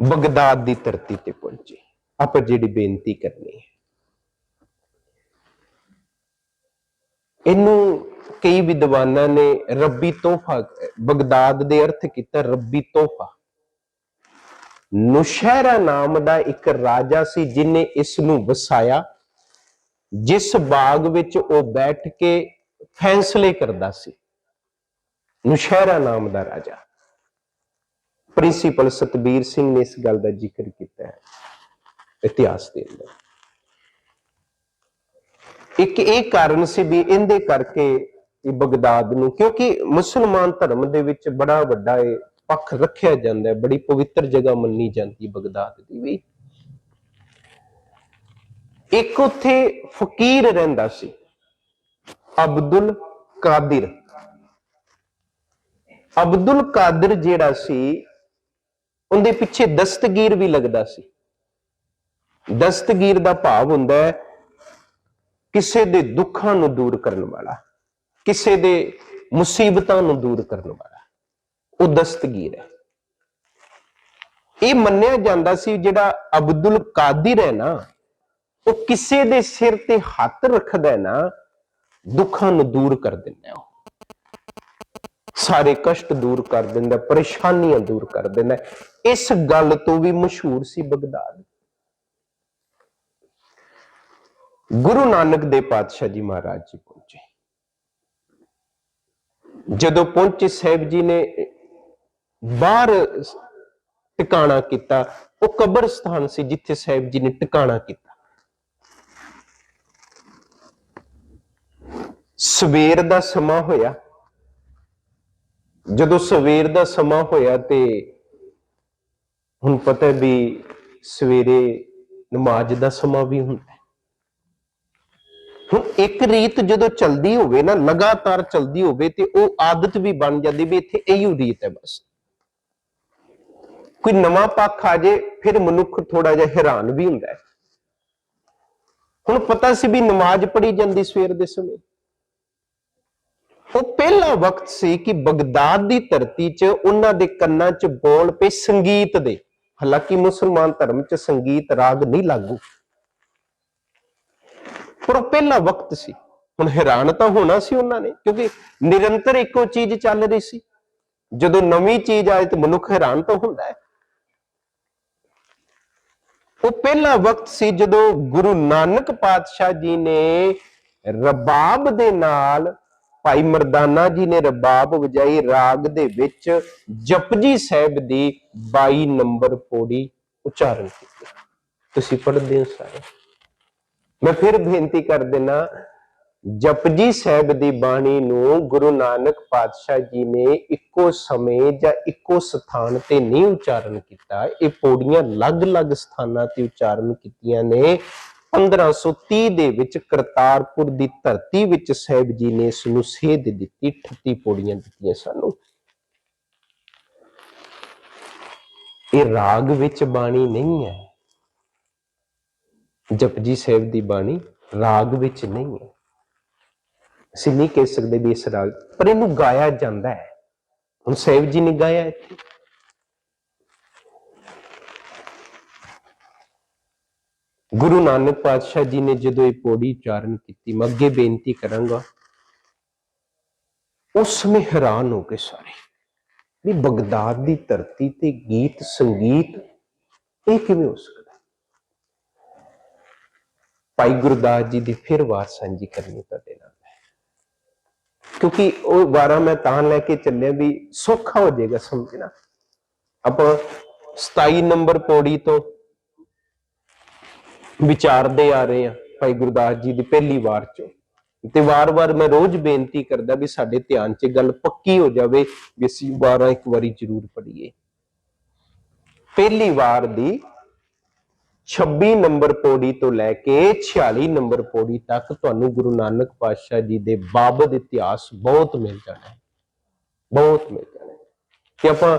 Baghdad ਦੀ ਧਰਤੀ ਤੇ ਪਹੁੰਚੇ। ਆਪਾਂ ਜਿਹੜੀ ਬੇਨਤੀ ਕਰਨੀ ਹੈ। ਇਹਨੂੰ ਕਈ ਵਿਦਵਾਨਾਂ ਨੇ ਰੱਬੀ ਤੋਹਫਾ, ਬਗਦਾਦ ਦੇ ਅਰਥ ਕੀਤਾ ਰੱਬੀ ਤੋਹਫਾ। ਨੁਸ਼ਹਿਰਾ ਨਾਮ ਦਾ ਇੱਕ ਰਾਜਾ ਸੀ ਜਿਨੇ ਇਸ ਨੂੰ ਵਸਾਇਆ। ਜਿਸ ਬਾਗ ਵਿੱਚ ਉਹ ਬੈਠ ਕੇ ਫੈਸਲੇ ਕਰਦਾ ਸੀ। ਨੁਸ਼ਹਿਰਾ ਨਾਮ ਦਾ ਰਾਜਾ। ਪ੍ਰਿੰਸੀਪਲ ਸਤਬੀਰ ਸਿੰਘ ਨੇ ਇਸ ਗੱਲ ਦਾ ਜ਼ਿਕਰ ਕੀਤਾ ਹੈ ਇਤਿਹਾਸ ਦੇ ਅੰਦਰ। ਇੱਕ ਇਹ ਕਾਰਨ ਸੀ ਵੀ ਇਹਦੇ ਕਰਕੇ ਇਹ ਬਗਦਾਦ ਨੂੰ, ਕਿਉਂਕਿ ਮੁਸਲਮਾਨ ਧਰਮ ਦੇ ਵਿੱਚ ਬੜਾ ਵੱਡਾ ਇਹ ਪੱਖ ਰੱਖਿਆ ਜਾਂਦਾ ਹੈ, ਬੜੀ ਪਵਿੱਤਰ ਜਗ੍ਹਾ ਮੰਨੀ ਜਾਂਦੀ ਹੈ ਬਗਦਾਦ ਦੀ ਵੀ। ਇੱਕ ਉੱਥੇ ਫਕੀਰ ਰਹਿੰਦਾ ਸੀ, ਅਬਦੁਲ ਕਾਦਰ। ਅਬਦੁਲ ਕਾਦਰ ਜਿਹੜਾ ਸੀ ਉਹਦੇ ਪਿੱਛੇ ਦਸਤਗੀਰ ਵੀ ਲੱਗਦਾ ਸੀ। ਦਸਤਗੀਰ ਦਾ ਭਾਵ ਹੁੰਦਾ ਹੈ ਕਿਸੇ ਦੇ ਦੁੱਖਾਂ ਨੂੰ ਦੂਰ ਕਰਨ ਵਾਲਾ, ਕਿਸੇ ਦੇ ਮੁਸੀਬਤਾਂ ਨੂੰ ਦੂਰ ਕਰਨ ਵਾਲਾ। ਉਹ ਦਸਤਗੀਰ ਹੈ। ਇਹ ਮੰਨਿਆ ਜਾਂਦਾ ਸੀ ਜਿਹੜਾ ਅਬਦੁਲ ਕਾਦਰ ਹੈ ਨਾ, ਉਹ ਕਿਸੇ ਦੇ ਸਿਰ ਤੇ ਹੱਥ ਰੱਖਦਾ ਹੈ ਨਾ, ਦੁੱਖਾਂ ਨੂੰ ਦੂਰ ਕਰ ਦਿੰਦਾ ਹੈ ਉਹ। ਸਾਰੇ ਕਸ਼ਟ ਦੂਰ ਕਰ ਦਿੰਦਾ, ਪਰੇਸ਼ਾਨੀਆਂ ਦੂਰ ਕਰ ਦਿੰਦਾ। ਇਸ ਗੱਲ ਤੋਂ ਵੀ ਮਸ਼ਹੂਰ ਸੀ ਬਗਦਾਦ। ਗੁਰੂ ਨਾਨਕ ਦੇ ਪਾਤਸ਼ਾਹ ਜੀ ਮਹਾਰਾਜ ਜੀ ਪਹੁੰਚੇ। ਜਦੋਂ ਪਹੁੰਚੇ, ਸਾਹਿਬ ਜੀ ਨੇ ਬਾਹਰ ਟਿਕਾਣਾ ਕੀਤਾ, ਉਹ ਕਬਰਸਤਾਨ ਸੀ ਜਿੱਥੇ ਸਾਹਿਬ ਜੀ ਨੇ ਟਿਕਾਣਾ ਕੀਤਾ। ਸਵੇਰ ਦਾ ਸਮਾਂ ਹੋਇਆ। ਜਦੋਂ ਸਵੇਰ ਦਾ ਸਮਾਂ ਹੋਇਆ ਤੇ ਹੁਣ ਪਤਾ ਹੈ ਵੀ ਸਵੇਰੇ ਨਮਾਜ਼ ਦਾ ਸਮਾਂ ਵੀ ਹੁੰਦਾ ਹੁਣ ਇੱਕ ਰੀਤ ਜਦੋਂ ਚਲਦੀ ਹੋਵੇ ਨਾ, ਲਗਾਤਾਰ ਚਲਦੀ ਹੋਵੇ ਤੇ ਉਹ ਆਦਤ ਵੀ ਬਣ ਜਾਂਦੀ ਵੀ ਇੱਥੇ ਇਹੀ ਰੀਤ ਹੈ ਬਸ। ਕੋਈ ਨਵਾਂ ਪੱਖ ਆ ਜੇ, ਫਿਰ ਮਨੁੱਖ ਥੋੜਾ ਜਿਹਾ ਹੈਰਾਨ ਵੀ ਹੁੰਦਾ ਹੈ। ਹੁਣ ਪਤਾ ਸੀ ਵੀ ਨਮਾਜ਼ ਪੜ੍ਹੀ ਜਾਂਦੀ ਸਵੇਰ ਦੇ ਸਮੇਂ। ਉਹ ਪਹਿਲਾ ਵਕਤ ਸੀ ਕਿ ਬਗਦਾਦ ਦੀ ਧਰਤੀ 'ਚ ਉਹਨਾਂ ਦੇ ਕੰਨਾਂ 'ਚ ਬੋਲ ਪਏ ਸੰਗੀਤ ਦੇ। ਹਾਲਾਂਕਿ ਮੁਸਲਮਾਨ ਧਰਮ 'ਚ ਸੰਗੀਤ ਰਾਗ ਨਹੀਂ ਲਾਗੂ। ਪਰ ਉਹ ਪਹਿਲਾ ਵਕਤ ਸੀ। ਹੁਣ ਹੈਰਾਨ ਤਾਂ ਹੋਣਾ ਸੀ ਉਹਨਾਂ ਨੇ, ਕਿਉਂਕਿ ਨਿਰੰਤਰ ਇੱਕੋ ਚੀਜ਼ ਚੱਲ ਰਹੀ ਸੀ। ਜਦੋਂ ਨਵੀਂ ਚੀਜ਼ ਆਏ ਤਾਂ ਮਨੁੱਖ ਹੈਰਾਨ ਤਾਂ ਹੁੰਦਾ ਹੈ। ਉਹ ਪਹਿਲਾ ਵਕਤ ਸੀ ਜਦੋਂ ਗੁਰੂ ਨਾਨਕ ਪਾਤਸ਼ਾਹ ਜੀ ਨੇ ਰਬਾਬ ਦੇ ਨਾਲ ਭਾਈ ਮਰਦਾਨਾ ਜੀ ਨੇ ਰਬਾਬ ਵਜਾਈ ਰਾਗ ਦੇ ਵਿੱਚ ਜਪਜੀ ਸਾਹਿਬ ਦੀ 22 ਨੰਬਰ ਪੌੜੀ ਉਚਾਰਨ ਕੀਤੀ। ਤੁਸੀਂ ਪੜ੍ਹਦੇ ਹੋ ਸਾਰੇ। ਮੈਂ ਫਿਰ ਬੇਨਤੀ ਕਰ ਦੇਣਾ ਜਪਜੀ ਸਾਹਿਬ ਦੀ ਬਾਣੀ ਨੂੰ ਗੁਰੂ ਨਾਨਕ ਪਾਤਸ਼ਾਹ ਜੀ ਨੇ ਇੱਕੋ ਸਮੇਂ ਜਾਂ ਇੱਕੋ ਸਥਾਨ ਤੇ ਨਹੀਂ ਉਚਾਰਨ ਕੀਤਾ। ਇਹ ਪੌੜੀਆਂ ਅਲੱਗ-ਅਲੱਗ ਸਥਾਨਾਂ ਤੇ ਉਚਾਰਨ ਕੀਤੀਆਂ ਨੇ। 1530 ਦੇ ਵਿੱਚ ਕਰਤਾਰਪੁਰ ਦੀ ਧਰਤੀ ਵਿੱਚ ਸਾਹਿਬ ਜੀ ਨੇ ਇਸ ਨੂੰ ਸੇਧ ਦਿੱਤੀ 38 ਪੌੜੀਆਂ ਦਿੱਤੀਆਂ ਸਾਨੂੰ। ਇਹ ਰਾਗ ਵਿੱਚ ਬਾਣੀ ਨਹੀਂ ਹੈ। ਜਪਜੀ ਸਾਹਿਬ ਦੀ ਬਾਣੀ ਰਾਗ ਵਿੱਚ ਨਹੀਂ ਹੈ। ਅਸੀਂ ਨਹੀਂ ਕਹਿ ਸਕਦੇ ਵੀ ਇਸ ਰਾਗ ਪਰ ਇਹਨੂੰ ਗਾਇਆ ਜਾਂਦਾ ਹੈ। ਹੁਣ ਸਾਹਿਬ ਜੀ ਨੇ ਗਾਇਆ ਇੱਥੇ। ਗੁਰੂ ਨਾਨਕ ਪਾਤਸ਼ਾਹ ਜੀ ਨੇ ਜਦੋਂ ਇਹ ਪੌੜੀ ਉਚਾਰਨ ਕੀਤੀ, ਮੈਂ ਅੱਗੇ ਬੇਨਤੀ ਕਰਾਂਗਾ, ਉਸ ਸਮੇਂ ਹੈਰਾਨ ਹੋ ਗਏ ਸਾਰੇ ਵੀ ਬਗਦਾਦ ਦੀ ਧਰਤੀ ਤੇ ਗੀਤ, ਸੰਗੀਤ ਇਹ ਕਿਵੇਂ ਹੋ ਸਕਦਾ? ਭਾਈ ਗੁਰਦਾਸ ਜੀ ਦੀ ਫਿਰ ਵਾਰ ਸਾਂਝੀ ਕਰਨੀ ਤੁਹਾਡੇ ਨਾਲ ਹੈ। ਕਿਉਂਕਿ ਉਹ ਵਾਰਾ ਮੈਂ ਤਾਂ ਲੈ ਕੇ ਚੱਲਿਆ ਵੀ ਸੌਖਾ ਹੋ ਜਾਏਗਾ ਸਮਝਣਾ। ਆਪਾਂ 27 ਨੰਬਰ ਪੌੜੀ ਤੋਂ ਵਿਚਾਰਦੇ ਆ ਰਹੇ ਆ ਭਾਈ ਗੁਰਦਾਸ ਜੀ ਦੀ ਪਹਿਲੀ ਵਾਰ ਚੋਂ। ਤੇ ਵਾਰ-ਵਾਰ ਮੈਂ ਰੋਜ਼ ਬੇਨਤੀ ਕਰਦਾ ਵੀ ਸਾਡੇ ਧਿਆਨ 'ਚ ਗੱਲ ਪੱਕੀ ਹੋ ਜਾਵੇ ਵੀ ਅਸੀਂ ਵਾਰਾਂ ਇੱਕ ਵਾਰੀ ਜ਼ਰੂਰ ਪੜ੍ਹੀਏ। ਪਹਿਲੀ ਵਾਰ ਦੀ 26 ਨੰਬਰ ਪੌੜੀ ਤੋਂ ਲੈ ਕੇ 46 ਨੰਬਰ ਪੌੜੀ ਤੱਕ ਤੁਹਾਨੂੰ ਗੁਰੂ ਨਾਨਕ ਪਾਤਸ਼ਾਹ ਜੀ ਦੇ ਬਾਬਤ ਇਤਿਹਾਸ ਬਹੁਤ ਮਿਲ ਜਾਣਾ ਹੈ। ਬਹੁਤ ਮਿਲ ਜਾਣਾ ਹੈ। ਕਿ ਆਪਾਂ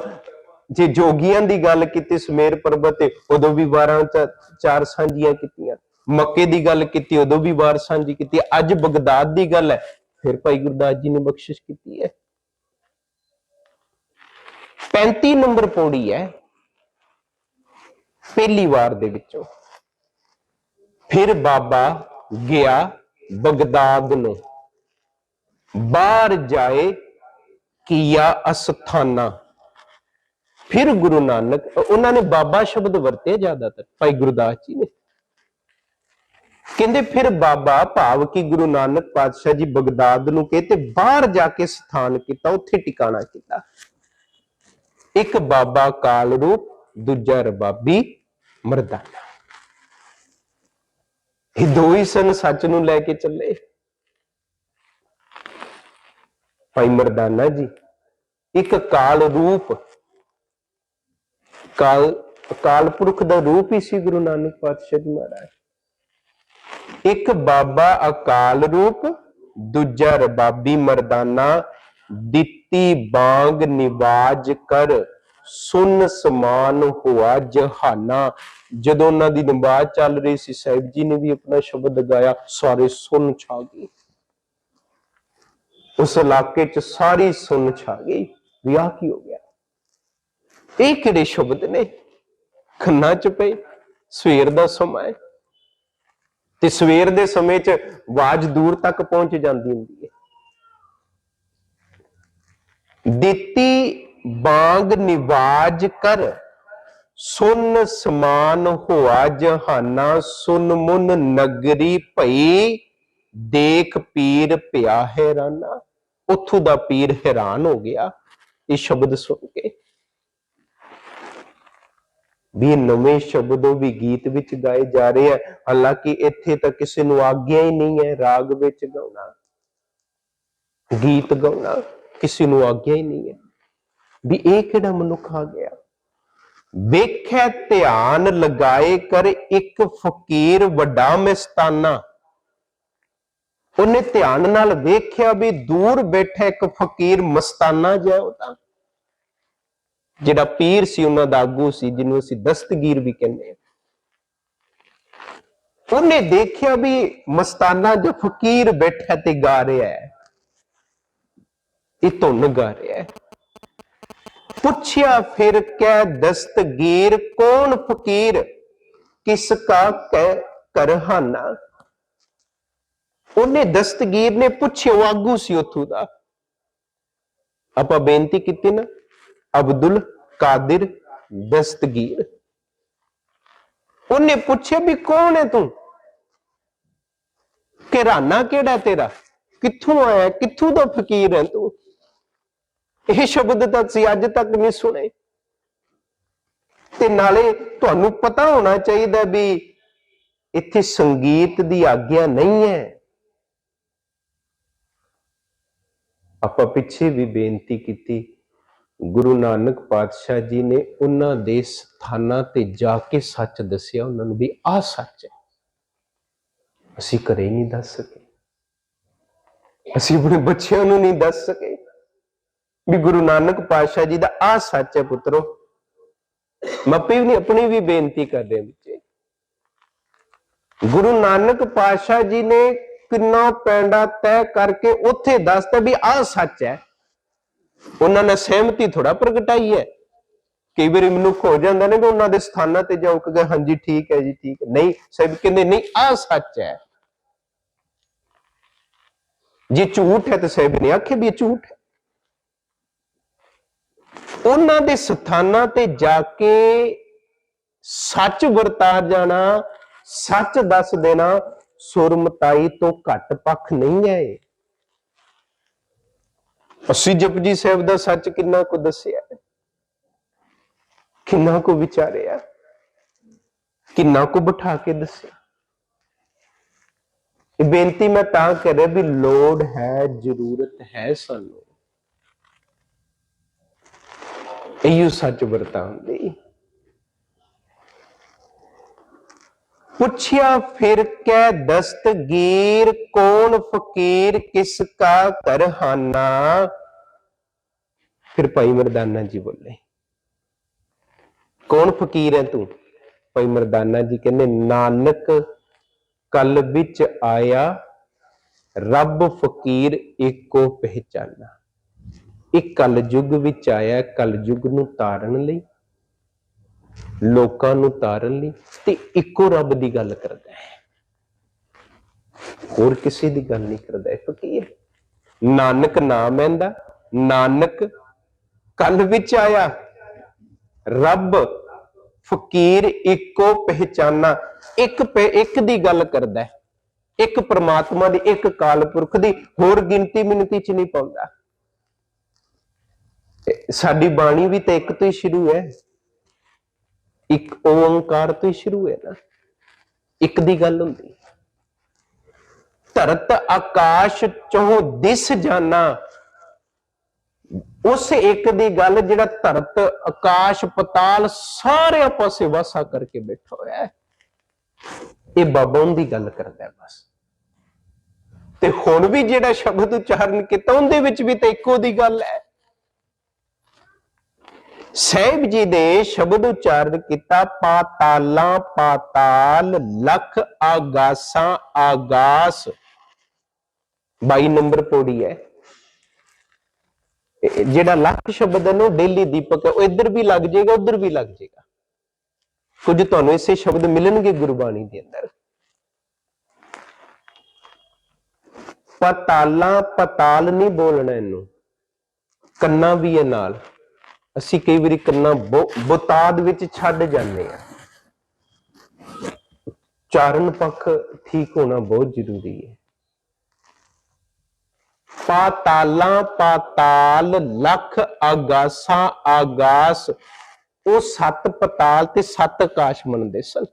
ਜੇ ਜੋਗੀਆਂ ਦੀ ਗੱਲ ਕੀਤੀ, ਸਮੇਰ ਪਰਬਤ ਤੇ ਉਦੋਂ ਵੀ ਵਾਰਾਂ ਚ ਚਾਰ ਸਾਂਝੀਆਂ ਕੀਤੀਆਂ। ਮੱਕੇ ਦੀ ਗੱਲ ਕੀਤੀ, ਉਦੋਂ ਵੀ ਵਾਰ ਸਾਂਝੀ ਕੀਤੀ। ਅੱਜ ਬਗਦਾਦ ਦੀ ਗੱਲ ਹੈ। ਫਿਰ ਭਾਈ ਗੁਰਦਾਸ ਜੀ ਨੇ ਬਖਸ਼ਿਸ਼ ਕੀਤੀ ਹੈ। 35 ਨੰਬਰ ਪੌੜੀ ਹੈ। ਪਹਿਲੀ ਵਾਰ ਦੇ ਵਿੱਚੋਂ। ਫਿਰ ਬਾਬਾ ਗਿਆ ਬਗਦਾਦ ਨੂੰ। ਬਾਹਰ ਜਾਏ ਕੀਆ ਅਸਥਾਨਾ। ਫਿਰ ਗੁਰੂ ਨਾਨਕ, ਉਹਨਾਂ ਨੇ ਬਾਬਾ ਸ਼ਬਦ ਵਰਤੇ ਜ਼ਿਆਦਾਤਰ, ਭਾਈ ਗੁਰਦਾਸ ਜੀ ਨੇ। ਕਹਿੰਦੇ ਫਿਰ ਬਾਬਾ ਭਾਵ ਕਿ ਗੁਰੂ ਨਾਨਕ ਪਾਤਸ਼ਾਹ ਜੀ ਬਗਦਾਦ ਨੂੰ ਕਹੇ ਤੇ ਬਾਹਰ ਜਾ ਕੇ ਸਥਾਨ ਕੀਤਾ, ਉੱਥੇ ਟਿਕਾਣਾ ਕੀਤਾ। ਇੱਕ ਬਾਬਾ ਕਾਲ ਰੂਪ, ਦੂਜਾ ਰਬਾਬੀ ਮਰਦਾਨਾ। ਇਹ ਦੋ ਹੀ ਸਨ ਸੱਚ ਨੂੰ ਲੈ ਕੇ ਚੱਲੇ। ਭਾਈ ਮਰਦਾਨਾ ਜੀ, ਇੱਕ ਕਾਲ ਰੂਪ ਕਾਲ, ਅਕਾਲ ਪੁਰਖ ਦਾ ਰੂਪ ਹੀ ਸੀ ਗੁਰੂ ਨਾਨਕ ਪਾਤਸ਼ਾਹ ਜੀ ਮਹਾਰਾਜ। ਇੱਕ ਬਾਬਾ ਅਕਾਲ ਰੂਪ, ਦੂਜਾ ਰਬਾਬੀ ਮਰਦਾਨਾ, ਦਿੱਤੀ ਬਾਗ ਨਿਵਾਜ ਕਰ, ਸੁਨ ਸਮਾਨ ਹੋਆ ਜਹਾਨਾ। ਜਦੋਂ ਉਹਨਾਂ ਦੀ ਨਮਾਜ਼ ਚੱਲ ਰਹੀ ਸੀ, ਸਾਹਿਬ ਜੀ ਨੇ ਵੀ ਆਪਣਾ ਸ਼ਬਦ ਗਾਇਆ, ਸਾਰੇ ਸੁਨ ਛਾ ਗਈ ਉਸ ਇਲਾਕੇ 'ਚ ਸਾਰੀ ਸੁਨ ਛਾ ਗਈ, ਵਿਆਹ ਕੀ ਹੋ ਗਿਆ? ਇਹ ਕਿਹੜੇ ਸ਼ਬਦ ਨੇ? ਖੰਨਾ 'ਚ ਪਏ, ਸਵੇਰ ਦਾ ਸਮਾਂ ਹੈ। ਤੇ ਸਵੇਰ ਦੇ ਸਮੇਂ 'ਚ ਆਵਾਜ਼ ਦੂਰ ਤੱਕ ਪਹੁੰਚ ਜਾਂਦੀ ਹੁੰਦੀ ਹੈ। ਦਿੱਤੀ ਬਾਗ ਨਿਵਾਜ ਕਰ, ਸੁਨ ਸਮਾਨ ਹੋਆ ਜਹਾਨਾ, ਸੁਨ ਮੁਨ ਨਗਰੀ ਭਈ, ਦੇਖ ਪੀਰ ਪਿਆ ਹੈਰਾਨਾ ਉੱਥੋਂ ਦਾ ਪੀਰ ਹੈਰਾਨ ਹੋ ਗਿਆ। ਇਹ ਸ਼ਬਦ ਸੁਣ ਕੇ ਵੀ ਨਵੇਂ ਸ਼ਬਦੋਂ ਵੀ ਗੀਤ ਵਿੱਚ ਗਾਏ ਜਾ ਰਹੇ ਆ। ਹਾਲਾਂਕਿ ਇੱਥੇ ਤਾਂ ਕਿਸੇ ਨੂੰ ਆਗਿਆ ਹੀ ਨਹੀਂ ਹੈ ਰਾਗ ਵਿੱਚ ਗਾਉਣਾ, ਗੀਤ ਗਾਉਣਾ, ਕਿਸੇ ਨੂੰ ਆਗਿਆ ਹੀ ਨਹੀਂ ਹੈ। ਵੀ ਇਹ ਕਿਹੜਾ ਮਨੁੱਖ ਆ ਗਿਆ? ਵੇਖੈ ਧਿਆਨ ਲਗਾਏ ਕਰ ਇੱਕ ਫਕੀਰ ਵੱਡਾ ਮਸਤਾਨਾ ਉਹਨੇ ਧਿਆਨ ਨਾਲ ਵੇਖਿਆ ਵੀ ਦੂਰ ਬੈਠਾ ਇੱਕ ਫਕੀਰ ਮਸਤਾਨਾ ਜਿਹਾ ਉਹਦਾ ਜਿਹੜਾ ਪੀਰ ਸੀ ਉਹਨਾਂ ਦਾ ਆਗੂ ਸੀ, ਜਿਹਨੂੰ ਅਸੀਂ ਦਸਤਗੀਰ ਵੀ ਕਹਿੰਦੇ ਹਾਂ। ਉਹਨੇ ਦੇਖਿਆ ਵੀ ਮਸਤਾਨਾ ਜੋ ਫਕੀਰ ਬੈਠਾ ਤੇ ਗਾ ਰਿਹਾ ਹੈ, ਇਹ ਧੁਨ ਗਾ ਰਿਹਾ ਹੈ। ਪੁੱਛਿਆ ਫਿਰ ਕੈ ਦਸਤਗੀਰ ਕੌਣ ਫਕੀਰ? ਕਿਸ ਕਾ ਕਹਿ ਕਰਹਾਨਾ? ਉਹਨੇ ਦਸਤਗੀਰ ਨੇ ਪੁੱਛਿਆ, ਉਹ ਆਗੂ ਸੀ ਉਥੋਂ ਦਾ। ਆਪਾਂ ਬੇਨਤੀ ਕੀਤੀ ਨਾ ਅਬਦੁਲ ਕਾਦਰ ਦਸਤਗੀਰ। ਉਹਨੇ ਪੁੱਛਿਆ ਵੀ ਕੌਣ ਹੈ ਤੂੰ? ਘਰਾਨਾ ਕਿਹੜਾ ਤੇਰਾ? ਕਿੱਥੋਂ ਆਇਆ? ਕਿੱਥੋਂ ਦਾ ਫਕੀਰ ਹੈ ਤੂੰ? ਇਹ ਸ਼ਬਦ ਤਾਂ ਅਸੀਂ ਅੱਜ ਤੱਕ ਨਹੀਂ ਸੁਣੇ। ਤੇ ਨਾਲੇ ਤੁਹਾਨੂੰ ਪਤਾ ਹੋਣਾ ਚਾਹੀਦਾ ਵੀ ਇੱਥੇ ਸੰਗੀਤ ਦੀ ਆਗਿਆ ਨਹੀਂ ਹੈ। ਆਪਾਂ ਪਿੱਛੇ ਵੀ ਬੇਨਤੀ ਕੀਤੀ ਗੁਰੂ ਨਾਨਕ ਪਾਤਸ਼ਾਹ ਜੀ ਨੇ ਉਹਨਾਂ ਦੇ ਸਥਾਨਾਂ ਤੇ ਜਾ ਕੇ ਸੱਚ ਦੱਸਿਆ, ਉਹਨਾਂ ਨੂੰ ਵੀ ਆਹ ਸੱਚ ਹੈ। ਅਸੀਂ ਘਰੇ ਨਹੀਂ ਦੱਸ ਸਕੇ। ਅਸੀਂ ਆਪਣੇ ਬੱਚਿਆਂ ਨੂੰ ਨਹੀਂ ਦੱਸ ਸਕੇ ਵੀ ਗੁਰੂ ਨਾਨਕ ਪਾਤਸ਼ਾਹ ਜੀ ਦਾ ਆਹ ਸੱਚ ਹੈ ਪੁੱਤਰੋ। ਮੱਪੀ ਵੀ ਆਪਣੀ ਵੀ ਬੇਨਤੀ ਕਰਦੇ ਹਾਂ ਗੁਰੂ ਨਾਨਕ ਪਾਤਸ਼ਾਹ ਜੀ ਨੇ ਕਿੰਨਾ ਪੈਂਡਾ ਤੈਅ ਕਰਕੇ ਉੱਥੇ ਦੱਸਤਾ ਵੀ ਆਹ ਸੱਚ ਹੈ। ਉਹਨਾਂ ਨੇ ਸਹਿਮਤੀ ਥੋੜਾ ਪ੍ਰਗਟਾਈ ਹੈ। ਕਈ ਵਾਰੀ ਮਨੁੱਖ ਹੋ ਜਾਂਦਾ ਨੇ ਕਿ ਉਹਨਾਂ ਦੇ ਸਥਾਨਾਂ ਤੇ ਜਾਓ ਕਿ ਹਾਂਜੀ, ਠੀਕ ਹੈ ਜੀ, ਠੀਕ ਹੈ। ਨਹੀਂ, ਸਾਹਿਬ ਕਹਿੰਦੇ, ਨਹੀਂ ਆ ਸੱਚ ਹੈ। ਜੇ ਝੂਠ ਹੈ ਤੇ ਸਾਹਿਬ ਨੇ ਆਖੇ ਵੀ ਇਹ ਝੂਠ ਹੈ। ਉਹਨਾਂ ਦੇ ਸਥਾਨਾਂ ਤੇ ਜਾ ਕੇ ਸੱਚ ਵਰਤਾਰ ਜਾਣਾ, ਸੱਚ ਦੱਸ ਦੇਣਾ, ਸੁਰਮਤਾਈ ਤੋਂ ਘੱਟ ਪੱਖ ਨਹੀਂ ਹੈ ਅਸੀਂ ਜਪਜੀ ਸਾਹਿਬ ਦਾ ਸੱਚ ਕਿੰਨਾ ਕੁ ਦੱਸਿਆ ਕਿੰਨਾ ਕੁ ਵਿਚਾਰਿਆ ਕਿੰਨਾ ਕੁ ਬਿਠਾ ਕੇ ਦੱਸਿਆ ਇਹ ਬੇਨਤੀ ਮੈਂ ਤਾਂ ਕਰ ਰਿਹਾ ਵੀ ਲੋੜ ਹੈ, ਜ਼ਰੂਰਤ ਹੈ ਸਾਨੂੰ। ਇਹੋ ਸੱਚ ਵਰਤਾਉਣ ਦੀ। ਪੁੱਛਿਆ, ਫਿਰ ਕੈ ਦਸਤਗੀਰ ਕੌਣ ਫਕੀਰ, ਕਿਸ ਕਾ ਕਰਹਾਨਾ ਫਿਰ ਭਾਈ ਮਰਦਾਨਾ ਜੀ ਬੋਲੇ, ਕੌਣ ਫਕੀਰ ਹੈ ਤੂੰ? ਭਾਈ ਮਰਦਾਨਾ ਜੀ ਕਹਿੰਦੇ, ਨਾਨਕ ਕਲ ਵਿੱਚ ਆਇਆ, ਰੱਬ ਫਕੀਰ ਇੱਕੋ ਪਹਿਚਾਨਾ। ਇਹ ਕਲ ਯੁੱਗ ਵਿੱਚ ਆਇਆ ਕਲ ਯੁੱਗ ਨੂੰ ਤਾਰਨ ਲਈ। ਲੋਕਾਂ ਨੂੰ ਤਾਰਨ ਲਈ ਤੇ ਇੱਕੋ ਰੱਬ ਦੀ ਗੱਲ ਕਰਦਾ ਹੈ। ਹੋਰ ਕਿਸੇ ਦੀ ਗੱਲ ਨਹੀਂ ਕਰਦਾ ਇਹ ਫਕੀਰ ਨਾਨਕ ਨਾਮ ਇਹਦਾ। ਨਾਨਕ ਕੰਨ ਵਿੱਚ ਆਇਆ। ਰੱਬ ਫਕੀਰ ਇੱਕੋ ਪਹਿਚਾਨਾ, ਇੱਕ ਪਹਿ- ਇੱਕ ਦੀ ਗੱਲ ਕਰਦਾ ਹੈ। ਇੱਕ ਪ੍ਰਮਾਤਮਾ ਦੀ, ਇੱਕ ਕਾਲ ਪੁਰਖ ਦੀ, ਹੋਰ ਗਿਣਤੀ ਮਿਣਤੀ ਚ ਨਹੀਂ ਪਾਉਂਦਾ। ਸਾਡੀ ਬਾਣੀ ਵੀ ਤਾਂ ਇੱਕ ਤੋਂ ਹੀ ਸ਼ੁਰੂ ਹੈ। ਇੱਕ ਓੰਕਾਰ ਤੋਂ ਹੀ ਸ਼ੁਰੂ ਹੈ ਨਾ। ਇੱਕ ਦੀ ਗੱਲ ਹੁੰਦੀ ਧਰਤ ਆਕਾਸ਼ ਚੋਂ ਦਿਸ ਜਾਣਾ। ਉਸ ਇੱਕ ਦੀ ਗੱਲ ਜਿਹੜਾ ਧਰਤ, ਆਕਾਸ਼, ਪਤਾਲ ਸਾਰੇ ਪਾਸੇ ਵਾਸਾ ਕਰਕੇ ਬੈਠਾ ਹੋਇਆ ਹੈ। ਇਹ ਬਾਬਾ ਦੀ ਗੱਲ ਕਰਦਾ ਹੈ ਬਸ। ਤੇ ਹੁਣ ਵੀ ਜਿਹੜਾ ਸ਼ਬਦ ਉਚਾਰਨ ਕੀਤਾ, ਉਹਦੇ ਵਿੱਚ ਵੀ ਤਾਂ ਇੱਕੋ ਦੀ ਗੱਲ ਹੈ। ਸਹਿਬ ਜੀ ਦੇ ਸ਼ਬਦ ਉਚਾਰਨ ਕੀਤਾ, ਪਾਤਾਲਾਂ, ਪਾਤਾਲ, ਲਖ ਆਗਾਸਾਂ, ਆਗਾਸ। 22 ਨੰਬਰ ਪੌੜੀ ਹੈ। ਜਿਹੜਾ ਲੱਖ ਸ਼ਬਦ ਹੈ ਉਹ ਡੇਲੀ ਦੀਪਕ ਹੈ। ਉਹ ਇੱਧਰ ਵੀ ਲੱਗ ਜਾਏਗਾ, ਉੱਧਰ ਵੀ ਲੱਗ ਜਾਏਗਾ। ਕੁਝ ਤੁਹਾਨੂੰ ਇਸੇ ਸ਼ਬਦ ਮਿਲਣਗੇ ਗੁਰਬਾਣੀ ਦੇ ਅੰਦਰ। ਪਤਾਲਾਂ, ਪਤਾਲ ਨਹੀਂ ਬੋਲਣਾ ਇਹਨੂੰ। ਕੰਨਾਂ ਵੀ ਇਹ ਨਾਲ। ਅਸੀਂ ਕਈ ਵਾਰੀ ਕੰਨਾਂ ਬੋ- ਬੁਤਾਦ ਵਿੱਚ ਛੱਡ ਜਾਂਦੇ ਆ ਚਾਰਨ ਪੱਖ ਠੀਕ ਹੋਣਾ ਬਹੁਤ ਜ਼ਰੂਰੀ ਹੈ। ਪਾਤਾਲਾਂ, ਪਾਤਾਲ, ਲਖ ਆਗਾਸਾਂ, ਆਗਾਸ, ਉਹ ਸੱਤ ਪਤਾਲ ਤੇ ਸੱਤ ਆਕਾਸ਼ ਮੰਨਦੇ ਸਨ।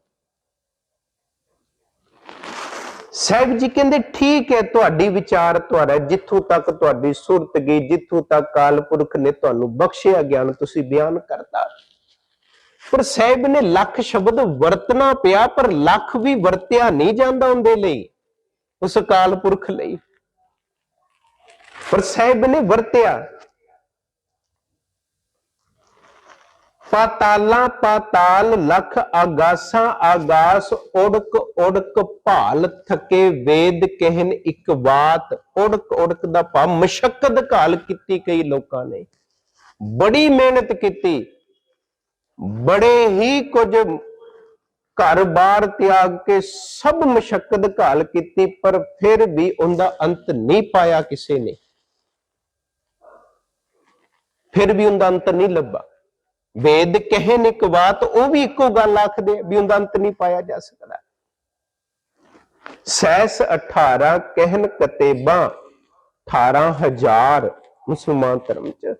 ਸਾਹਿਬ ਜੀ ਕਹਿੰਦੇ, ਠੀਕ ਹੈ, ਤੁਹਾਡੀ ਵਿਚਾਰ ਤੁਹਾਡਾ ਜਿੱਥੋਂ ਤੱਕ ਤੁਹਾਡੀ ਸੁਰਤ ਗਈ, ਜਿੱਥੋਂ ਤੱਕ ਕਾਲ ਪੁਰਖ ਨੇ ਤੁਹਾਨੂੰ ਬਖਸ਼ਿਆ ਗਿਆਨ ਤੁਸੀਂ ਬਿਆਨ ਕਰਤਾ। ਪਰ ਸਾਹਿਬ ਨੇ ਲੱਖ ਸ਼ਬਦ ਵਰਤਣਾ ਪਿਆ, ਪਰ ਲੱਖ ਵੀ ਵਰਤਿਆ ਨਹੀਂ ਜਾਂਦਾ ਉਹਦੇ ਲਈ, ਉਸ ਕਾਲ ਪੁਰਖ ਲਈ। ਪਰ ਸਾਹਿਬ ਨੇ ਵਰਤਿਆ। ਪਾਤਾਲਾਂ ਪਾਤਾਲ ਲਖ ਆਗਾਸਾਂ ਆਗਾਸ, ਉੜਕ ਉੜਕ ਭਾਲ ਥਕੇ ਵੇਦ ਕਹਿਨ ਇੱਕ ਬਾਤ ਉੜਕ ਉੜਕ ਦਾ ਭਾ ਮਸ਼ਕਤ ਘਾਲ ਕੀਤੀ ਕਈ ਲੋਕਾਂ ਨੇ। ਬੜੀ ਮਿਹਨਤ ਕੀਤੀ। ਬੜੇ ਹੀ ਕੁਝ ਘਰ-ਬਾਰ ਤਿਆਗ ਕੇ ਸਭ ਮਸ਼ਕਤ ਘਾਲ ਕੀਤੀ, ਪਰ ਫਿਰ ਵੀ ਉਹਦਾ ਅੰਤ ਨਹੀਂ ਪਾਇਆ ਕਿਸੇ ਨੇ। ਫਿਰ ਵੀ ਉਹਦਾ ਅੰਤ ਨਹੀਂ ਲੱਭਾ। ਵੇਦ ਕਹਿਨ ਇੱਕ ਬਾਤ, ਉਹ ਵੀ ਇੱਕੋ ਗੱਲ ਆਖਦੇ ਆ ਵੀ ਉਹਦਾ ਅੰਤ ਨਹੀਂ ਪਾਇਆ ਜਾ ਸਕਦਾ। ਸੈਸ 18 ਕਹਿਨ ਕਤੇਬਾਂ 18000 ਮੁਸਲਮਾਨ ਧਰਮ ਚ।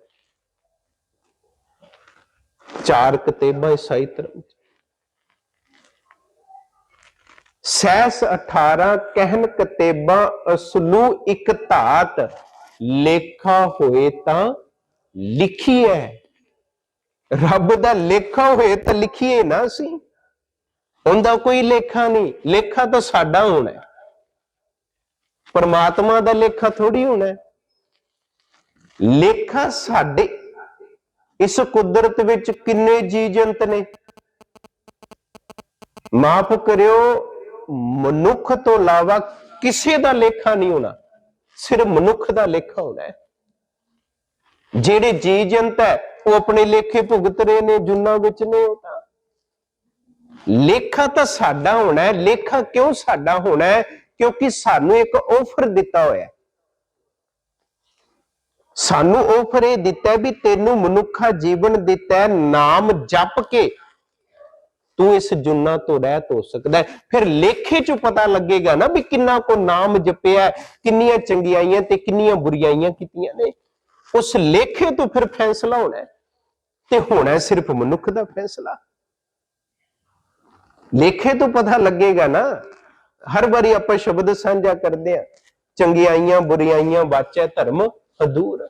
ਚਾਰ ਕਤੇਬਾਂ ਈਸਾਈ ਧਰਮ ਚ। ਸੈਸ 18 ਕਹਿਨ ਕਤੇਬਾਂ, ਅਸਲੂ ਇਕ ਧਾਤ, ਲੇਖਾ ਹੋਏ ਤਾਂ ਲਿਖੀ ਹੈ ਰੱਬ ਦਾ ਲੇਖਾ ਹੋਏ ਤਾਂ ਲਿਖੀਏ ਨਾ ਅਸੀਂ। ਉਹਦਾ ਕੋਈ ਲੇਖਾ ਨਹੀਂ। ਲੇਖਾ ਤਾਂ ਸਾਡਾ ਹੋਣਾ ਹੈ। ਪਰਮਾਤਮਾ ਦਾ ਲੇਖਾ ਥੋੜੀ ਹੋਣਾ ਹੈ। ਲੇਖਾ ਸਾਡੇ। ਇਸ ਕੁਦਰਤ ਵਿੱਚ ਕਿੰਨੇ ਜੀ ਜੰਤ ਨੇ। ਮਾਫ ਕਰਿਓ, ਮਨੁੱਖ ਤੋਂ ਇਲਾਵਾ ਕਿਸੇ ਦਾ ਲੇਖਾ ਨਹੀਂ ਹੋਣਾ। ਸਿਰਫ ਮਨੁੱਖ ਦਾ ਲੇਖਾ ਹੋਣਾ ਹੈ। ਜਿਹੜੇ ਜੀ ਜੰਤ ਹੈ, ਉਹ ਆਪਣੇ ਲੇਖੇ ਭੁਗਤ ਰਹੇ ਨੇ, ਜੁਨਾ ਵਿੱਚ ਨੇ ਉਹ ਤਾਂ। ਲੇਖਾ ਤਾਂ ਸਾਡਾ ਹੋਣਾ ਹੈ, ਲੇਖਾ ਕਿਉਂ ਸਾਡਾ ਹੋਣਾ ਹੈ? ਕਿਉਂਕਿ ਸਾਨੂੰ ਇੱਕ ਆਫਰ ਦਿੱਤਾ ਹੋਇਆ ਹੈ। ਸਾਨੂੰ ਆਫਰ ਇਹ ਦਿੱਤਾ ਵੀ ਤੈਨੂੰ ਮਨੁੱਖਾ ਜੀਵਨ ਦਿੱਤਾ ਹੈ, ਨਾਮ ਜਪ ਕੇ। ਤੂੰ ਇਸ ਜੁਨਾ ਤੋਂ ਰਹਿਤ ਹੋ ਸਕਦਾ ਫਿਰ ਲੇਖੇ ਚ ਪਤਾ ਲੱਗੇਗਾ ਨਾ ਵੀ ਕਿੰਨਾ ਕੋ ਨਾਮ ਜਪਿਆ ਕਿੰਨੀਆਂ ਚੰਗਿਆਈਆਂ ਤੇ ਕਿੰਨੀਆਂ ਬੁਰੀਆਈਆਂ ਕੀਤੀਆਂ ਨੇ। ਉਸ ਲੇਖੇ ਤੋਂ ਫਿਰ ਫੈਸਲਾ ਹੋਣਾ ਤੇ ਹੋਣਾ ਸਿਰਫ ਮਨੁੱਖ ਦਾ ਫੈਸਲਾ। ਲੇਖੇ ਤੋਂ ਪਤਾ ਲੱਗੇਗਾ ਨਾ, ਹਰ ਵਾਰੀ ਆਪਾਂ ਸ਼ਬਦ ਸਾਂਝਾ ਕਰਦੇ ਆ ਚੰਗਿਆਈਆਂ, ਬੁਰੀਆਈਆਂ, ਵਾਚੈ ਧਰਮ ਅਧੂਰ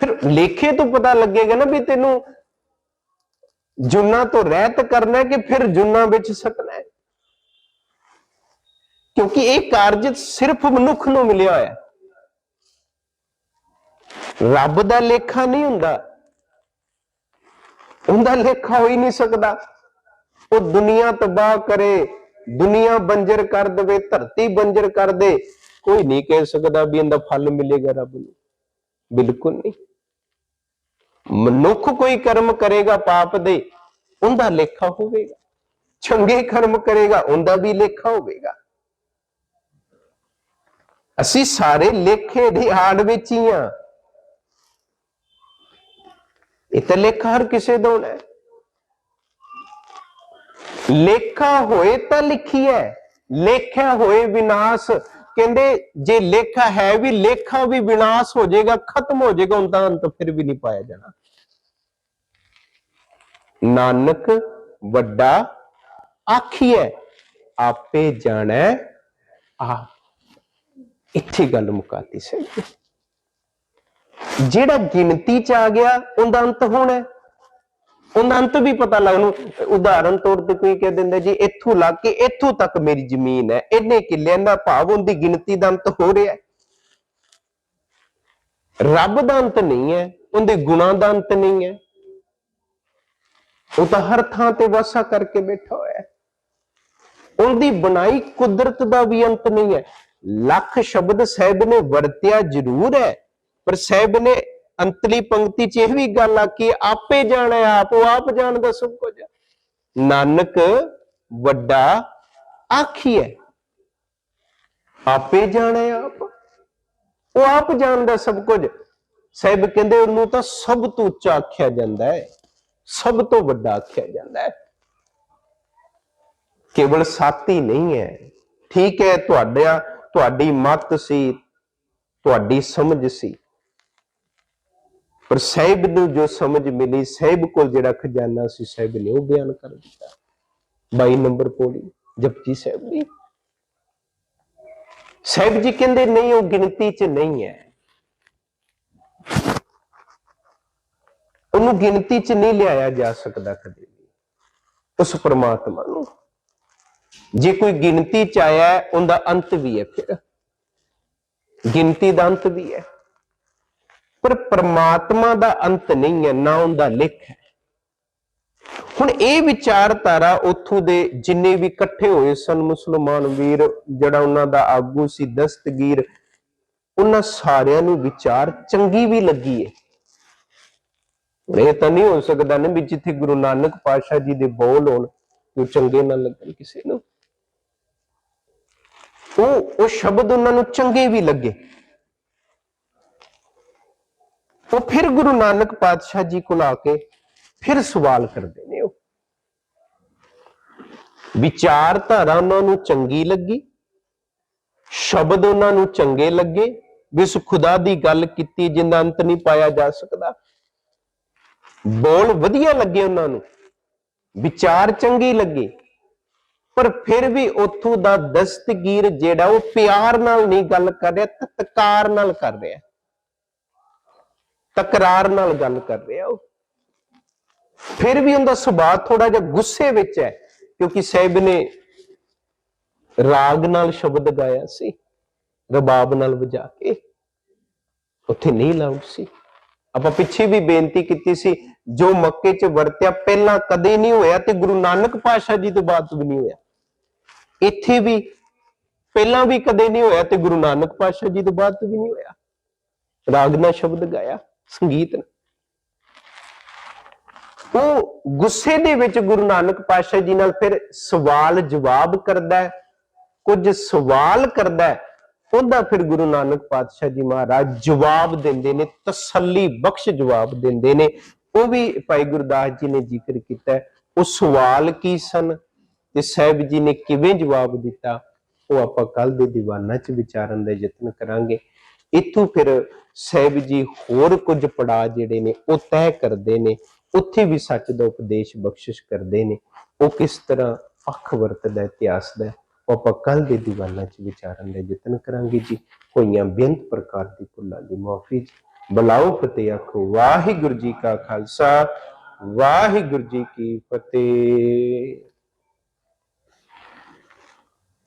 ਫਿਰ ਲੇਖੇ ਤੋਂ ਪਤਾ ਲੱਗੇਗਾ ਨਾ ਵੀ ਤੈਨੂੰ ਜੁਨਾ ਤੋਂ ਰਹਿਤ ਕਰਨਾ ਹੈ ਕਿ ਫਿਰ ਜੁਨਾ ਵਿੱਚ ਸਟਣਾ ਹੈ। ਕਿਉਂਕਿ ਇਹ ਕਾਰਜ ਸਿਰਫ ਮਨੁੱਖ ਨੂੰ ਮਿਲਿਆ ਹੋਇਆ ਹੈ। ਰੱਬ ਦਾ ਲੇਖਾ ਨਹੀਂ ਹੁੰਦਾ। ਉਹਦਾ ਲੇਖਾ ਹੋ ਹੀ ਨਹੀਂ ਸਕਦਾ। ਉਹ ਦੁਨੀਆ ਤਬਾਹ ਕਰੇ, ਦੁਨੀਆ ਬੰਜਰ ਕਰ ਦੇਵੇ, ਧਰਤੀ ਬੰਜਰ ਕਰ ਦੇ। ਕੋਈ ਨਹੀਂ ਕਹਿ ਸਕਦਾ ਵੀ ਇਹਦਾ ਫਲ ਮਿਲੇਗਾ ਰੱਬ ਨੂੰ। ਬਿਲਕੁਲ ਨਹੀਂ। ਮਨੁੱਖ ਕੋਈ ਕਰਮ ਕਰੇਗਾ ਪਾਪ ਦੇ, ਉਹਦਾ ਲੇਖਾ ਹੋਵੇਗਾ। ਚੰਗੇ ਕਰਮ ਕਰੇਗਾ, ਉਹਦਾ ਵੀ ਲੇਖਾ ਹੋਵੇਗਾ। ਅਸੀਂ ਸਾਰੇ ਲੇਖੇ ਦੀ ਆੜ ਵਿੱਚ ਹੀ ਆ ਇਹ ਤਾਂ ਲੇਖਾ ਹਰ ਕਿਸੇ ਦਾ ਹੋਣਾ ਲੇਖਾ ਹੋਏ ਤਾਂ ਲਿਖੀਐ, ਲੇਖਿਆ ਹੋਏ ਵਿਨਾਸ਼। ਕਹਿੰਦੇ ਜੇ ਲੇਖਾ ਹੈ ਵੀ, ਲੇਖਾ ਵੀ ਵਿਨਾਸ਼ ਹੋ ਜਾਏਗਾ, ਖਤਮ ਹੋ ਜਾਏਗਾ ਉਹਦਾ ਅੰਤ ਫਿਰ ਵੀ ਨਹੀਂ ਪਾਇਆ ਜਾਣਾ। ਨਾਨਕ ਵੱਡਾ ਆਖੀਐ, ਆਪੇ ਜਾਣੈ। ਆ ਇੱਥੇ ਗੱਲ ਮੁਕਾਤੀ ਸਹੀ। ਜਿਹੜਾ ਗਿਣਤੀ ਚ ਆ ਗਿਆ, ਉਹਦਾ ਅੰਤ ਹੋਣਾ ਉਹਦਾ ਅੰਤ ਵੀ ਪਤਾ ਲੱਗਣ ਨੂੰ ਉਦਾਹਰਨ ਤੌਰ ਤੇ ਕੋਈ ਕਹਿ ਦਿੰਦਾ ਜੀ, ਇੱਥੋਂ ਲੱਗ ਕੇ ਇੱਥੋਂ ਤੱਕ ਮੇਰੀ ਜ਼ਮੀਨ ਹੈ। ਇਹਨੇ ਕਿੱਲਿਆਂ ਦਾ ਭਾਵ, ਉਹਦੀ ਗਿਣਤੀ ਦਾ ਅੰਤ ਹੋ ਰਿਹਾ ਰੱਬ ਦਾ ਅੰਤ ਨਹੀਂ ਹੈ, ਉਹਦੇ ਗੁਣਾਂ ਦਾ ਅੰਤ ਨਹੀਂ ਹੈ। ਉਹ ਤਾਂ ਹਰ ਥਾਂ ਤੇ ਵਾਸਾ ਕਰਕੇ ਬੈਠਾ ਹੋਇਆ ਹੈ। ਉਹਦੀ ਬਣਾਈ ਕੁਦਰਤ ਦਾ ਵੀ ਅੰਤ ਨਹੀਂ ਹੈ। ਲੱਖ ਸ਼ਬਦ ਸਾਹਿਬ ਨੇ ਵਰਤਿਆ ਜ਼ਰੂਰ ਹੈ। ਪਰ ਸਾਹਿਬ ਨੇ ਅੰਤਲੀ ਪੰਕਤੀ 'ਚ ਇਹ ਵੀ ਗੱਲ ਆਖੀ ਹੈ, ਆਪੇ ਜਾਣੈ ਆਪ ਉਹ ਆਪ ਜਾਣਦਾ ਸਭ ਕੁਝ। ਨਾਨਕ ਵੱਡਾ ਆਖੀਐ ਆਪੇ ਜਾਣੈ ਆਪ ਉਹ ਆਪ ਜਾਣਦਾ ਸਭ ਕੁਝ। ਸਾਹਿਬ ਕਹਿੰਦੇ ਉਹਨੂੰ ਤਾਂ ਸਭ ਤੋਂ ਉੱਚਾ ਆਖਿਆ ਜਾਂਦਾ ਹੈ। ਸਭ ਤੋਂ ਵੱਡਾ ਆਖਿਆ ਜਾਂਦਾ ਹੈ। ਕੇਵਲ ਸਾਥੀ ਨਹੀਂ ਹੈ। ਠੀਕ ਹੈ ਤੁਹਾਡਾ ਤੁਹਾਡੀ ਮਤ ਸੀ ਤੁਹਾਡੀ ਸਮਝ ਸੀ। ਪਰ ਸਾਹਿਬ ਨੂੰ ਜੋ ਸਮਝ ਮਿਲੀ, ਸਾਹਿਬ ਕੋਲ ਜਿਹੜਾ ਖਜ਼ਾਨਾ ਸੀ, ਸਾਹਿਬ ਨੇ ਉਹ ਬਿਆਨ ਕਰ ਦਿੱਤਾ। 22 ਨੰਬਰ ਪੌੜੀ, ਜਪਜੀ ਸਾਹਿਬ ਦੀ। ਸਾਹਿਬ ਜੀ ਕਹਿੰਦੇ, ਨਹੀਂ, ਉਹ ਗਿਣਤੀ 'ਚ ਨਹੀਂ ਹੈ। ਉਹਨੂੰ ਗਿਣਤੀ 'ਚ ਨਹੀਂ ਲਿਆਇਆ ਜਾ ਸਕਦਾ ਕਦੇ ਵੀ, ਉਸ ਪਰਮਾਤਮਾ ਨੂੰ। ਜੇ ਕੋਈ ਗਿਣਤੀ 'ਚ ਆਇਆ, ਉਹਦਾ ਅੰਤ ਵੀ ਹੈ ਫਿਰ। ਗਿਣਤੀ ਦਾ ਅੰਤ ਵੀ ਹੈ। ਪਰ ਪ੍ਰਮਾਤਮਾ ਦਾ ਅੰਤ ਨਹੀਂ ਹੈ, ਨਾ ਉਹਦਾ ਲਿਖ ਹੈ। ਹੁਣ ਇਹ ਵਿਚਾਰਧਾਰਾ ਉੱਥੋਂ ਦੇ ਜਿੰਨੇ ਵੀ ਇਕੱਠੇ ਹੋਏ ਸਨ, ਮੁਸਲਮਾਨ ਵੀਰ, ਜਿਹੜਾ ਉਹਨਾਂ ਦਾ ਆਗੂ ਸੀ, ਦਸਤਗੀਰ, ਉਹਨਾਂ ਸਾਰਿਆਂ ਨੂੰ ਵਿਚਾਰ ਚੰਗੀ ਵੀ ਲੱਗੀ ਹੈ ਇਹ ਤਾਂ ਨਹੀਂ ਹੋ ਸਕਦਾ ਨਾ ਵੀ ਜਿੱਥੇ ਗੁਰੂ ਨਾਨਕ ਪਾਤਸ਼ਾਹ ਜੀ ਦੇ ਬੋਲ ਹੋਣ ਉਹ ਚੰਗੇ ਨਾ ਲੱਗਣ ਕਿਸੇ ਨੂੰ। ਉਹ ਉਹ ਸ਼ਬਦ ਉਹਨਾਂ ਨੂੰ ਚੰਗੇ ਵੀ ਲੱਗੇ। ਉਹ ਫਿਰ ਗੁਰੂ ਨਾਨਕ ਪਾਤਸ਼ਾਹ ਜੀ ਕੋਲ ਆ ਕੇ ਫਿਰ ਸਵਾਲ ਕਰਦੇ ਨੇ ਉਹ। ਵਿਚਾਰਧਾਰਾ ਉਹਨਾਂ ਨੂੰ ਚੰਗੀ ਲੱਗੀ, ਸ਼ਬਦ ਉਹਨਾਂ ਨੂੰ ਚੰਗੇ ਲੱਗੇ ਵਿਸ਼ ਖੁਦਾ ਦੀ ਗੱਲ ਕੀਤੀ ਜਿੰਦਾ ਅੰਤ ਨਹੀਂ ਪਾਇਆ ਜਾ ਸਕਦਾ। ਬੋਲ ਵਧੀਆ ਲੱਗੇ ਉਹਨਾਂ ਨੂੰ, ਵਿਚਾਰ ਚੰਗੀ ਲੱਗੇ, ਪਰ ਫਿਰ ਵੀ ਉੱਥੋਂ ਦਾ ਦਸਤਗੀਰ ਜਿਹੜਾ ਉਹ ਪਿਆਰ ਨਾਲ ਨਹੀਂ ਗੱਲ ਕਰ ਰਿਹਾ, ਤਤਕਾਰ ਨਾਲ ਕਰ ਰਿਹਾ। ਤਕਰਾਰ ਨਾਲ ਗੱਲ ਕਰ ਰਿਹਾ ਉਹ। ਫਿਰ ਵੀ ਉਹਦਾ ਸੁਭਾਅ ਥੋੜਾ ਜਿਹਾ ਗੁੱਸੇ ਵਿੱਚ ਹੈ, ਕਿਉਂਕਿ ਸਾਹਿਬ ਨੇ ਰਾਗ ਨਾਲ ਸ਼ਬਦ ਗਾਇਆ ਸੀ, ਰਬਾਬ ਨਾਲ ਵਜਾ ਕੇ। ਉੱਥੇ ਨਹੀਂ ਲਾਉਡ ਸੀ। ਆਪਾਂ ਪਿੱਛੇ ਵੀ ਬੇਨਤੀ ਕੀਤੀ ਸੀ, ਜੋ ਮੱਕੇ 'ਚ ਵਰਤਿਆ ਪਹਿਲਾਂ ਕਦੇ ਨਹੀਂ ਹੋਇਆ ਤੇ ਗੁਰੂ ਨਾਨਕ ਪਾਤਸ਼ਾਹ ਜੀ ਤੋਂ ਬਾਅਦ ਵੀ ਨਹੀਂ ਹੋਇਆ। ਇੱਥੇ ਵੀ ਪਹਿਲਾਂ ਵੀ ਕਦੇ ਨਹੀਂ ਹੋਇਆ ਤੇ ਗੁਰੂ ਨਾਨਕ ਪਾਤਸ਼ਾਹ ਜੀ ਤੋਂ ਬਾਅਦ ਵੀ ਨਹੀਂ ਹੋਇਆ। ਰਾਗ ਨਾਲ ਸ਼ਬਦ ਗਾਇਆ। ਸੰਗੀਤ ਉਹ ਗੁੱਸੇ ਦੇ ਵਿੱਚ ਗੁਰੂ ਨਾਨਕ ਪਾਤਸ਼ਾਹ ਜੀ ਨਾਲ ਫਿਰ ਸਵਾਲ ਜਵਾਬ ਕਰਦਾ ਹੈ, ਕੁਝ ਸਵਾਲ ਕਰਦਾ ਹੈ, ਉਹਦਾ ਫਿਰ ਗੁਰੂ ਨਾਨਕ ਪਾਤਸ਼ਾਹ ਜੀ ਮਹਾਰਾਜ ਜਵਾਬ ਦਿੰਦੇ ਨੇ, ਤਸੱਲੀ ਬਖਸ਼ ਜਵਾਬ ਦਿੰਦੇ ਨੇ। ਉਹ ਵੀ ਭਾਈ ਗੁਰਦਾਸ ਜੀ ਨੇ ਜ਼ਿਕਰ ਕੀਤਾ ਉਹ ਸਵਾਲ ਕੀ ਸਨ ਤੇ ਸਾਹਿਬ ਜੀ ਨੇ ਕਿਵੇਂ ਜਵਾਬ ਦਿੱਤਾ, ਉਹ ਆਪਾਂ ਕੱਲ ਦੇ ਦੀਵਾਨਾਂ 'ਚ ਵਿਚਾਰਨ ਦਾ ਯਤਨ ਕਰਾਂਗੇ। ਇੱਥੋਂ ਫਿਰ ਸਾਹਿਬ ਜੀ ਹੋਰ ਕੁਝ ਪੜਾ ਜਿਹੜੇ ਨੇ ਉਹ ਤੈਅ ਕਰਦੇ ਨੇ, ਉੱਥੇ ਵੀ ਸੱਚ ਦਾ ਉਪਦੇਸ਼ ਬਖਸ਼ਿਸ਼ ਕਰਦੇ ਨੇ। ਉਹ ਕਿਸ ਤਰ੍ਹਾਂ ਅੱਖ ਵਰਤਦਾ, ਇਤਿਹਾਸ ਦਾ, ਉਹ ਆਪਾਂ ਕੱਲ ਦੇ ਦੀਵਾਨਾਂ 'ਚ ਵਿਚਾਰਨ ਦਾ ਯਤਨ ਕਰਾਂਗੇ ਜੀ। ਹੋਈਆਂ ਬੇਅੰਤ ਪ੍ਰਕਾਰ ਦੀ ਭੁੱਲਾਂ ਦੀ ਮਾਫੀ ਜੀ। ਬਲਾਓ ਫਤਿਹ ਆਖੋ, ਵਾਹਿਗੁਰੂ ਜੀ ਕਾ ਖਾਲਸਾ, ਵਾਹਿਗੁਰੂ ਜੀ ਕੀ ਫਤਿਹ।